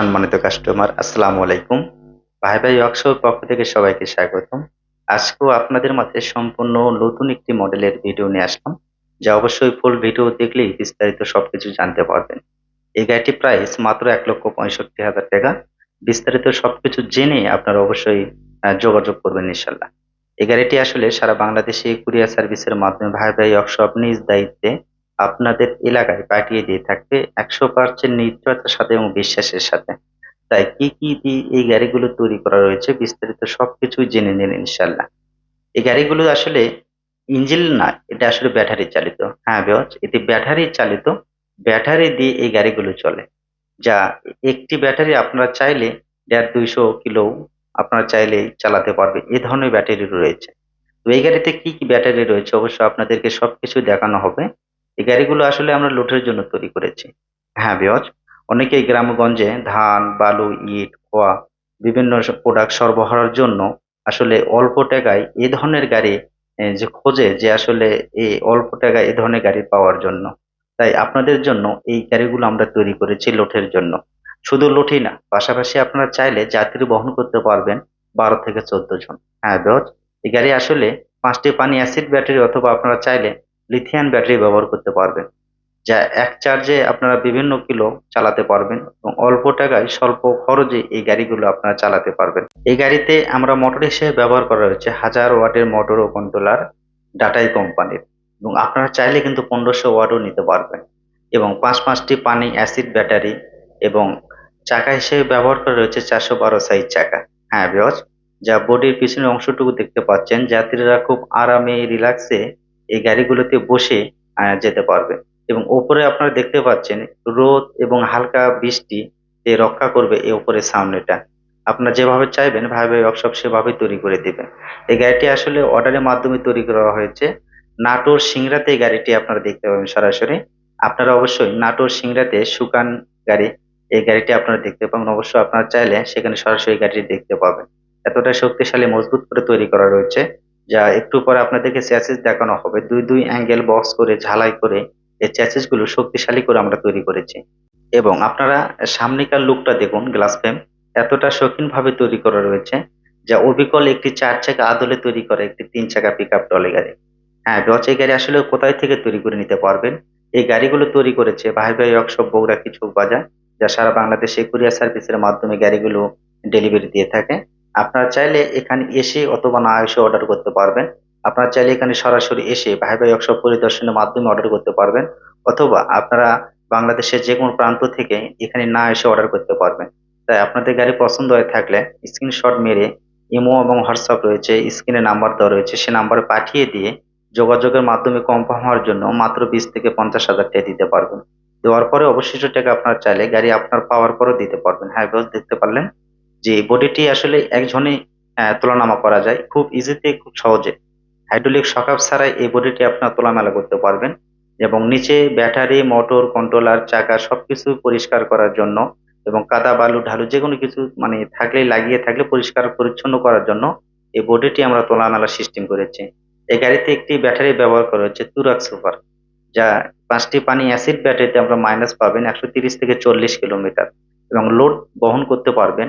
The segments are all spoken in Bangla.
সম্মানিত কাস্টমার আসসালামু আলাইকুম। ভাই ভাই ওয়ার্কশপ পক্ষ থেকে সবাইকে স্বাগতম। আজকেও আপনাদের মাঝে সম্পূর্ণ নতুন একটি মডেলের ভিডিও নিয়ে আসলাম, যা অবশ্যই ফুল ভিডিও দেখলেই বিস্তারিত সবকিছু জানতে পারবেন। এই গাড়িটি প্রাইস মাত্র এক লক্ষ পঁয়ষট্টি হাজার টাকা। বিস্তারিত সবকিছু জেনে আপনারা অবশ্যই যোগাযোগ করবেন ইনশাল্লাহ এই গাড়িটি আসলে সারা বাংলাদেশে কুরিয়ার সার্ভিসের মাধ্যমে ভাই ভাই ওয়ার্কশপ নিজ দায়িত্বে আপনাদের এলাকায় পাঠিয়ে দিয়ে থাকবে একশো পার্সেন্ট নিশ্চয়তার সাথে এবং বিশ্বাসের সাথে। তাই কি কি দিয়ে এই গাড়িগুলো তৈরি করা রয়েছে বিস্তারিত সবকিছুই জেনে নিন ইনশাল্লাহ এই গাড়িগুলো আসলে ইঞ্জিন না, এটা আসলে ব্যাটারি চালিত। হ্যাঁ বেওয়াজ এটি ব্যাটারি চালিত। ব্যাটারি দিয়ে এই গাড়িগুলো চলে। যা একটি ব্যাটারি আপনারা চাইলে দেড় দুইশো কিলো আপনারা চাইলে চালাতে পারবে এ ধরনের ব্যাটারি রয়েছে। তো এই গাড়িতে কি কি ব্যাটারি রয়েছে অবশ্যই আপনাদেরকে সবকিছু দেখানো হবে। এই গাড়িগুলো আসলে আমরা লোডের জন্য তৈরি করেছি। হ্যাঁ বেওয়াজ অনেকেই গ্রামগঞ্জে ধান, বালু, ইট, খোয়া বিভিন্ন প্রোডাক্ট সরবরাহের জন্য আসলে অল্প টাকায় এ ধরনের গাড়ি যে খোঁজে যে আসলে এই অল্প টাকায় এ ধরনের গাড়ি পাওয়ার জন্য। তাই আপনাদের জন্য এই গাড়িগুলো আমরা তৈরি করেছি লোটের জন্য। শুধু লোটই না, পাশাপাশি আপনারা চাইলে যাত্রী বহন করতে পারবেন বারো থেকে চোদ্দ জন। হ্যাঁ বেওয়াজ এই গাড়ি আসলে পাঁচটি পানি অ্যাসিড ব্যাটারি অথবা আপনারা চাইলে লিথিয়াম ব্যাটারি ব্যবহার করতে পারবেন, যা এক চার্জে আপনারা বিভিন্ন কিলো চালাতে পারবেন এবং অল্প টাকায় স্বল্প খরচে এই গাড়িগুলো আপনারা চালাতে পারবেন। এই গাড়িতে আমরা মোটর হিসেবে ব্যবহার করা হয়েছে হাজার ওয়াটের মোটর ও কন্ট্রোলার ডাটাই কোম্পানির এবং আপনারা চাইলে কিন্তু পনেরোশো ওয়াটও নিতে পারবেন এবং পাঁচ পাঁচটি পানি অ্যাসিড ব্যাটারি এবং চাকা হিসেবে ব্যবহার করা রয়েছে চারশো বারো সাইজ চাকা। হ্যাঁ বিয়জ যা বডির পিছনের অংশটুকু দেখতে পাচ্ছেন, যাত্রীরা খুব আরামে রিল্যাক্সে এই গাড়িগুলোতে বসে যেতে পারবে। এবং ওপরে আপনারা দেখতে পাচ্ছেন রোদ এবং হালকা বৃষ্টি এ রক্ষা করবে এই উপরে সামনেটা। আপনারা যেভাবে চাইবেন, ভাবে ওয়ার্কশপ সেভাবে তৈরি করে দিবেন। এই গাড়িটি আসলে অর্ডারের মাধ্যমে তৈরি করা হয়েছে। নাটোর সিংড়াতে এই গাড়িটি আপনারা দেখতে পাবেন সরাসরি। আপনারা অবশ্যই নাটোর সিংড়াতে সুকান গাড়ি, এই গাড়িটি আপনারা দেখতে পাবেন। অবশ্যই আপনারা চাইলে সেখানে সরাসরি গাড়িটি দেখতে পাবেন। এতটা শক্তিশালী, মজবুত করে তৈরি করা রয়েছে। যা একটু পরে আপনাদেরকে চ্যাসিস দেখানো হবে। দুই দুই অ্যাঙ্গেল বক্স করে, ঝালাই করে এই চ্যাসিসগুলো শক্তিশালী করে আমরা তৈরি করেছি। এবং আপনারা সামনেকার লুকটা দেখুন গ্লাস ফ্রেম এতটা শৌখিন ভাবে তৈরি করা রয়েছে যা অবিকল একটি চার চাকা আদলে তৈরি করে একটি তিন চাকা পিক আপ ট্রলি গাড়ি। হ্যাঁ এই গাড়ি আসলে কোথায় থেকে তৈরি করে নিতে পারবেন? এই গাড়িগুলো তৈরি করেছে ভাই ভাই ওয়ার্কশপ বগুড়া কিছু বাজার, যা সারা বাংলাদেশে কুরিয়ার সার্ভিসের মাধ্যমে গাড়িগুলো ডেলিভারি দিয়ে থাকে। আপনারা চাইলে এখানে এসে অথবা না এসে অর্ডার করতে পারবেন। আপনারা চাইলে এখানে সরাসরি এসে ভাই ভাই ওয়ার্কশপ পরিদর্শনের মাধ্যমে অর্ডার করতে পারবেন। অথবা আপনারা বাংলাদেশের যে কোনো প্রান্ত থেকে এখানে না এসে অর্ডার করতে পারবেন। তাই আপনাদের গাড়ি পছন্দ হয়ে থাকলে স্ক্রিনশট মেরে ইমো এবং হোয়াটসঅ্যাপ রয়েছে স্ক্রিনে নাম্বার দেওয়া রয়েছে, সে নাম্বারে পাঠিয়ে দিয়ে যোগাযোগের মাধ্যমে কনফার্ম হওয়ার জন্য মাত্র বিশ থেকে পঞ্চাশ হাজার টাকা দিতে পারবেন। দেওয়ার পরে অবশিষ্ট টাকা আপনার চাইলে গাড়ি আপনার পাওয়ার পরেও দিতে পারবেন। হ্যাঁ দেখতে পারলেন? যে বডিটি আসলে একজনে তোলানামা করা যায়। খুব ইজিতে খুব সহজে। হাইড্রোলিক সকাপ ছাড়াই এই বডিটি আপনার তোলামেলা করতে পারবেন এবং নিচে ব্যাটারি মোটর কন্ট্রোলার চাকা সবকিছু পরিষ্কার করার জন্য এবং কাদা, বালু, ঢালু যে কোনো কিছু মানে থাকলে, লাগিয়ে থাকলে পরিষ্কার, পরিচ্ছন্ন করার জন্য এই বডিটি আমরা তোলামেলা সিস্টেম করেছি। এই গাড়িতে একটি ব্যাটারি ব্যবহার করা হচ্ছে তুরাক সুপার, যা পাঁচটি পানি অ্যাসিড ব্যাটারিতে আমরা মাইনাস পাবেন একশো তিরিশ থেকে চল্লিশ কিলোমিটার এবং লোড বহন করতে পারবেন।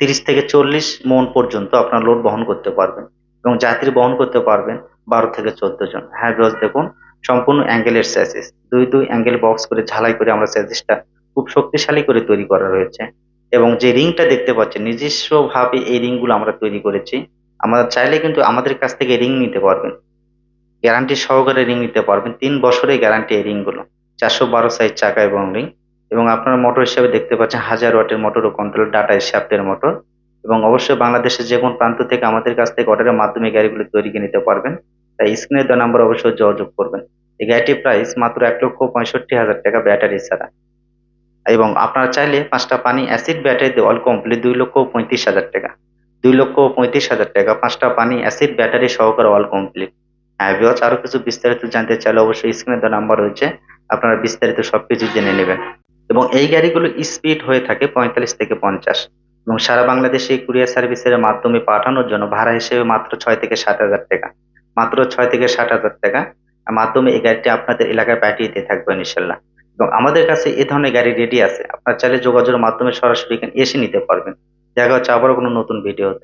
তিরিশ থেকে চল্লিশ মন পর্যন্ত আপনার লোড বহন করতে পারবেন এবং যাত্রী বহন করতে পারবেন বারো থেকে চোদ্দ জন। হ্যাঁ রোজ দেখুন, সম্পূর্ণ অ্যাঙ্গেলের স্যাসিস দুই দুই অ্যাঙ্গেল বক্স করে ঝালাই করে আমরা স্যাসিসটা খুব শক্তিশালী করে তৈরি করা রয়েছে এবং যে রিংটা দেখতে পাচ্ছেন নিজস্ব ভাবে এই রিংগুলো আমরা তৈরি করেছি। আমরা চাইলে কিন্তু আমাদের কাছ থেকে রিং নিতে পারবেন। গ্যারান্টি সহকারে রিং নিতে পারবেন। তিন বছরের গ্যারান্টি এই রিংগুলো চারশো বারো সাইজ চাকা এবং রিং এবং আপনার মোটর হিসেবে দেখতে পাচ্ছেন হাজার ওয়াটের মোটর ও কন্ট্রোল ডাটা শ্যাফটের মোটর এবং অবশ্যই বাংলাদেশের যে কোনো প্রান্ত থেকে আমাদের কাছ থেকে অর্ডারের মাধ্যমে গাড়িগুলো তৈরি করে নিতে পারবেন। তাই স্ক্রিনে দেওয়া নাম্বার অবশ্যই যোগাযোগ করবেন। এই গাড়িটির প্রাইস মাত্র এক লক্ষ পঁয়ষট্টি হাজার টাকা ব্যাটারি ছাড়া। এবং আপনারা চাইলে পাঁচটা পানি অ্যাসিড ব্যাটারিতে অল কমপ্লিট দুই লক্ষ পঁয়ত্রিশ হাজার টাকা। দুই লক্ষ পঁয়ত্রিশ হাজার টাকা পাঁচটা পানি অ্যাসিড ব্যাটারি সহকারে অল কমপ্লিট হ্যাঁ বিওয়াচ আরও কিছু বিস্তারিত জানতে চাইলে অবশ্যই স্ক্রিনে দেওয়া নাম্বার রয়েছে। আপনারা বিস্তারিত সবকিছু জেনে নেবেন। এবং এই গাড়িগুলো স্পিড হয়ে থাকে পঁয়তাল্লিশ থেকে পঞ্চাশ। এবং সারা বাংলাদেশে এই কুরিয়ার সার্ভিসের মাধ্যমে পাঠানোর জন্য ভাড়া হিসেবে মাত্র ছয় থেকে সাত হাজার টাকা। মাত্র ছয় থেকে ষাট হাজার টাকা। মাধ্যমে এই গাড়িটি আপনাদের এলাকায় পাঠিয়ে দিয়ে থাকবেন ইনশাল্লাহ। এবং আমাদের কাছে এ ধরনের গাড়ি রেডি আছে। আপনার চাইলে যোগাযোগের মাধ্যমে সরাসরি এখানে এসে নিতে পারবেন। দেখা হচ্ছে আবারও কোনো নতুন ভিডিওতে